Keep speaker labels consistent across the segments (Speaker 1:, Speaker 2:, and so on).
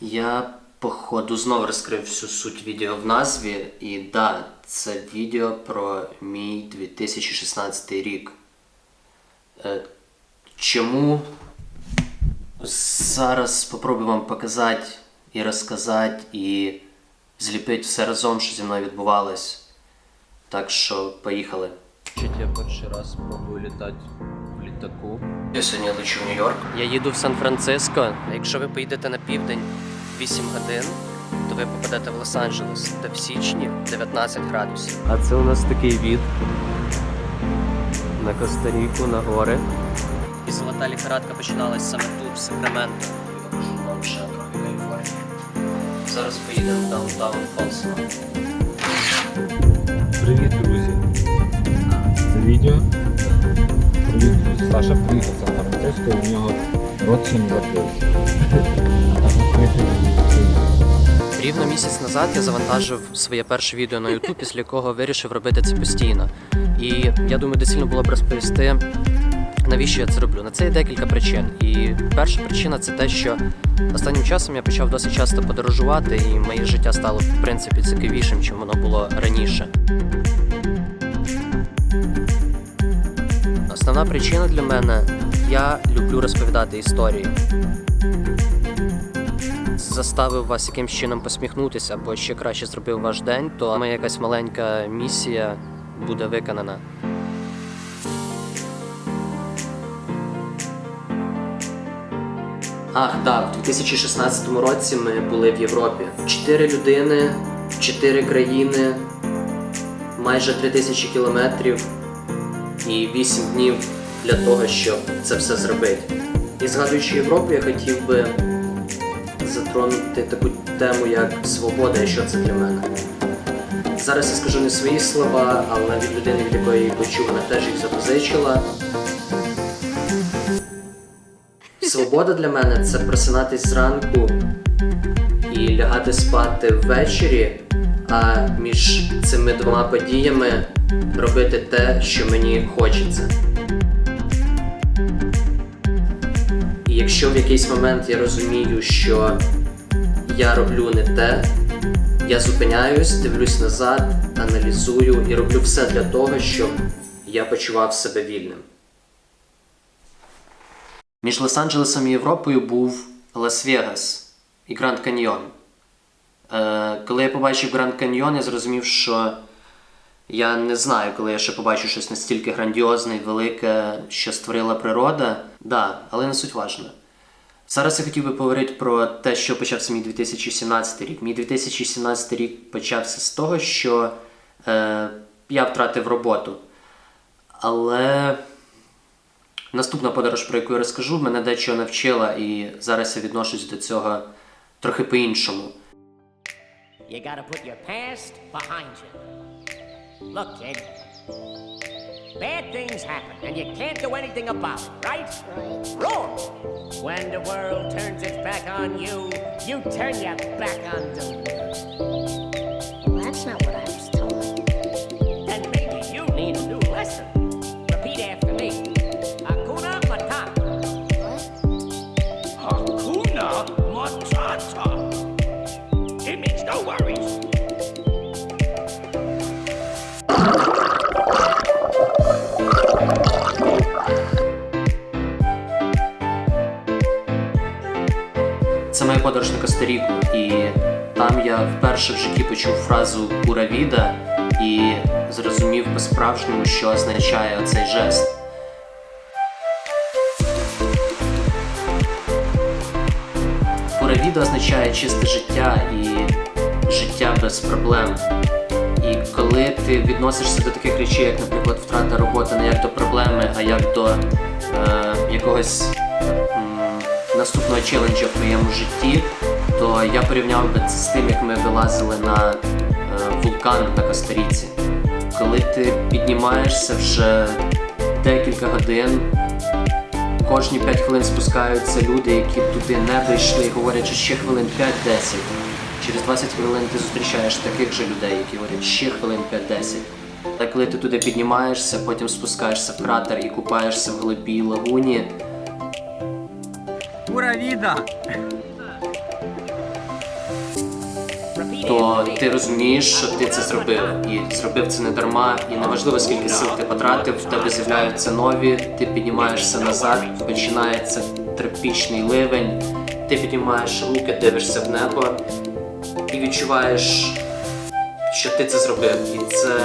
Speaker 1: Я, походу, знов розкрив всю суть відео в назві. І да, це відео про мій 2016 рік. Е, чому? Зараз спробую вам показати і розказати, і зліпити все разом, що зі мною відбувалось. Так що поїхали. Я перший раз спробую літати літаку. Я сьогодні лечу в Нью-Йорк. Я їду в Сан-Франциско. Якщо ви поїдете на південь 8 годин, то ви попадете в Лос-Анджелес, де в січні 19 градусів. А це у нас такий від на Коста-Ріку, на гори. І золота ліхорадка починалась саме тут, в Сакраменто. Я покажу вам ще трохи Каліфорнії. Зараз поїдемо в даунтаун Фолсово.
Speaker 2: Привіт, друзі! Це відео. Саша приїхав з і в нього рот 7 років.
Speaker 1: Рівно місяць назад я завантажив своє перше відео на YouTube, після якого вирішив робити це постійно. І я думаю, доцільно було б розповісти, навіщо я це роблю. На це є декілька причин. І перша причина це те, що останнім часом я почав досить часто подорожувати, і моє життя стало в принципі цікавішим, чим воно було раніше. Основна причина для мене я люблю розповідати історії. Заставив вас якимсь чином посміхнутися, або ще краще зробив ваш день, то моя якась маленька місія буде виконана. Ах, так, в 2016 році ми були в Європі. Чотири людини, чотири країни, майже три тисячі кілометрів і вісім днів для того, щоб це все зробити. І згадуючи Європу, я хотів би затронути таку тему, як свобода і що це для мене. Зараз я скажу не свої слова, але від людини, від якої я почув, вона теж їх запозичила. Свобода для мене це просинатись зранку і лягати спати ввечері, а між цими двома подіями робити те, що мені хочеться. І якщо в якийсь момент я розумію, що я роблю не те, я зупиняюсь, дивлюсь назад, аналізую і роблю все для того, щоб я почував себе вільним. Між Лос-Анджелесом і Європою був Лас-Вегас і Гранд Каньйон. Е, коли я побачив Гранд Каньйон, я зрозумів, що я не знаю, коли я ще побачу щось настільки грандіозне і велике, що створила природа. Да, але не суть важно. Зараз я хотів би поговорити про те, що почався мій 2017 рік. Мій 2017 рік почався з того, що е, я втратив роботу. Але наступна подорож, про яку я розкажу, мене дечого навчила, і зараз я відношусь до цього трохи по-іншому.
Speaker 3: You gotta put your past behind you. Look, kid. Bad things happen, and you can't do anything about it, right? Wrong. When the world turns its back on you, you turn your back on them.
Speaker 4: Well, that's not what I
Speaker 1: подорож на Коста-Ріку, і там я вперше в житті почув фразу «Пура віда» і зрозумів по-справжньому, що означає оцей жест. Пура віда означає чисте життя і життя без проблем. І коли ти відносишся до таких речей, як, наприклад, втрата роботи не як до проблеми, а як до е, якогось наступного челенджа в твоєму житті, то я порівняв би це з тим, як ми вилазили на е, вулкан на Коста-Ріці. Коли ти піднімаєшся вже декілька годин, кожні 5 хвилин спускаються люди, які туди не дійшли, і говорять, що ще хвилин 5-10. Через 20 хвилин ти зустрічаєш таких же людей, які говорять ще хвилин 5-10. Та коли ти туди піднімаєшся, потім спускаєшся в кратер і купаєшся в глибій лагуні,
Speaker 5: Пура віда!
Speaker 1: то ти розумієш, що ти це зробив, і зробив це не дарма, і неважливо скільки сил ти потратив, в тебе з'являються нові, ти піднімаєшся назад, починається тропічний ливень, ти піднімаєш руки, дивишся в небо і відчуваєш, що ти це зробив. І це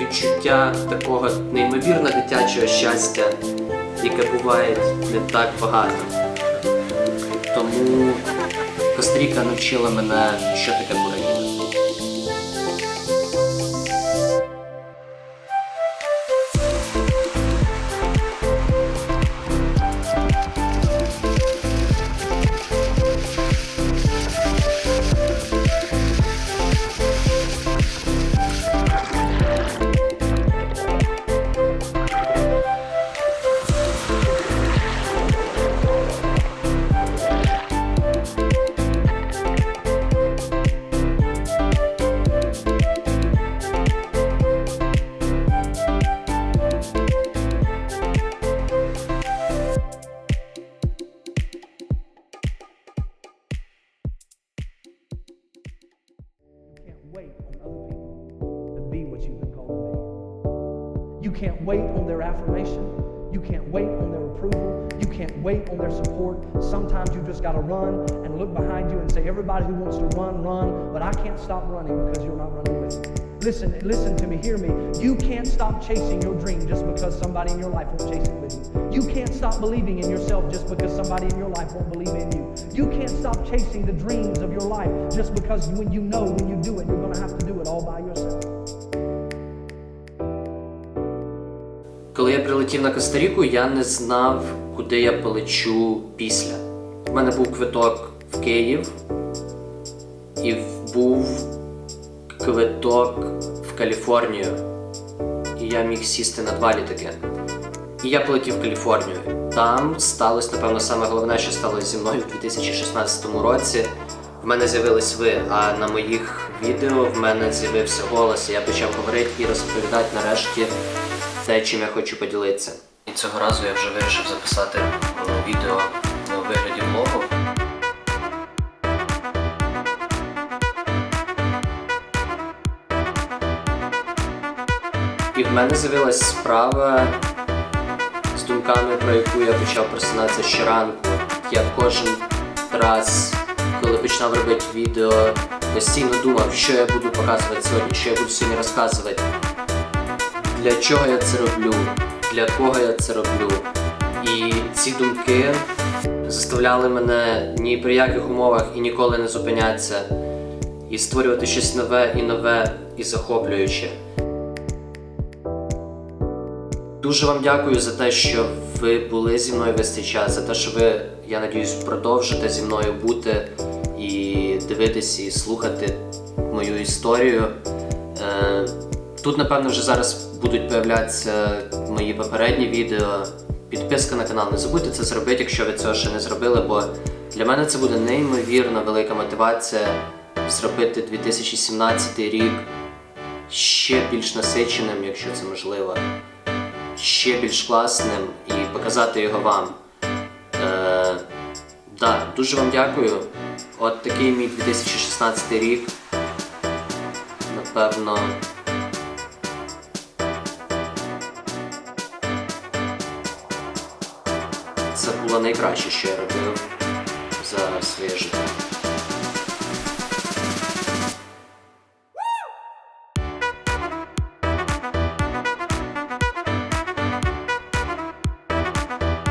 Speaker 1: відчуття такого неймовірно дитячого щастя, яке буває не так багато. Тому Костріка навчила мене, що таке бураніна.
Speaker 5: Wait on other people to be what you've been called to be. You can't wait on their affirmation. You can't wait on their approval. You can't wait on their support. Sometimes you just got to run and look behind you and say, everybody who wants to run, run, but I can't stop running because you're not running with me. Listen, listen to me, hear me. You can't stop chasing your dream just because somebody in your life won't chase it with you. You can't stop believing in yourself just because somebody in your life won't believe in you. You can't stop chasing the dreams of your life just because when you know when you do it, you're to have to do it all by yourself.
Speaker 1: Коли я прилетів на Коста-Ріку, я не знав, куди я полечу після. У мене був квиток в Київ і був квиток в Каліфорнію. І я міг сісти на два літаки. І я полетів в Каліфорнію. Там сталося, напевно, саме головне, що сталося зі мною в 2016 році. В мене з'явились ви, а на моїх відео в мене з'явився голос, і я почав говорити і розповідати нарешті те, чим я хочу поділитися. І цього разу я вже вирішив записати е, відео у вигляді влогу. Мене з'явилась справа з думками, про яку я почав просинатися щоранку. Я кожен раз, коли починав робити відео, постійно думав, що я буду показувати сьогодні, що я буду сьогодні розказувати. Для чого я це роблю, для кого я це роблю. І ці думки заставляли мене ні при яких умовах і ніколи не зупинятися, і створювати щось нове і нове і захоплююче. Дуже вам дякую за те, що ви були зі мною весь цей час, за те, що ви, я надіюсь, продовжите зі мною бути і дивитись і слухати мою історію. Е, Тут, напевно, вже зараз будуть появлятися мої попередні відео. Підписка на канал. Не забудьте це зробити, якщо ви цього ще не зробили, бо для мене це буде неймовірно велика мотивація зробити 2017 рік ще більш насиченим, якщо це можливо ще більш класним і показати його вам. Е, да, дуже вам дякую. От такий мій 2016 рік. Напевно. Це було найкраще, що я робив за своє життя.